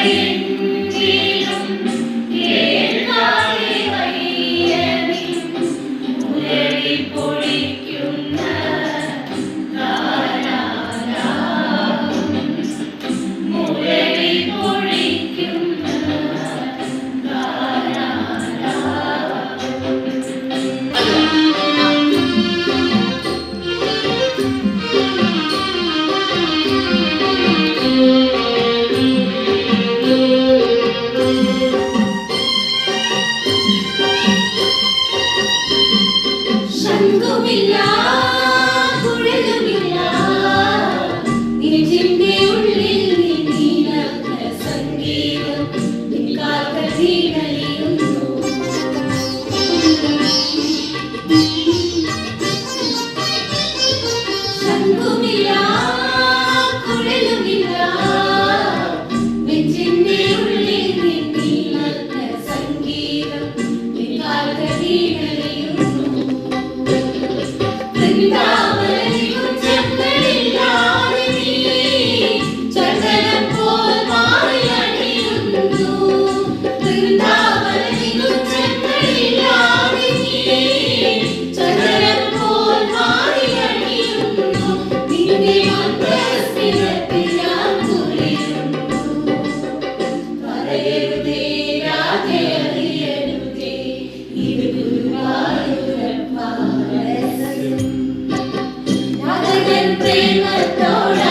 ready. കുഴലുമില്ല നെഞ്ചിന്റെ ഉള്ളിൽ வாழ்வில் பிரேமத்தோட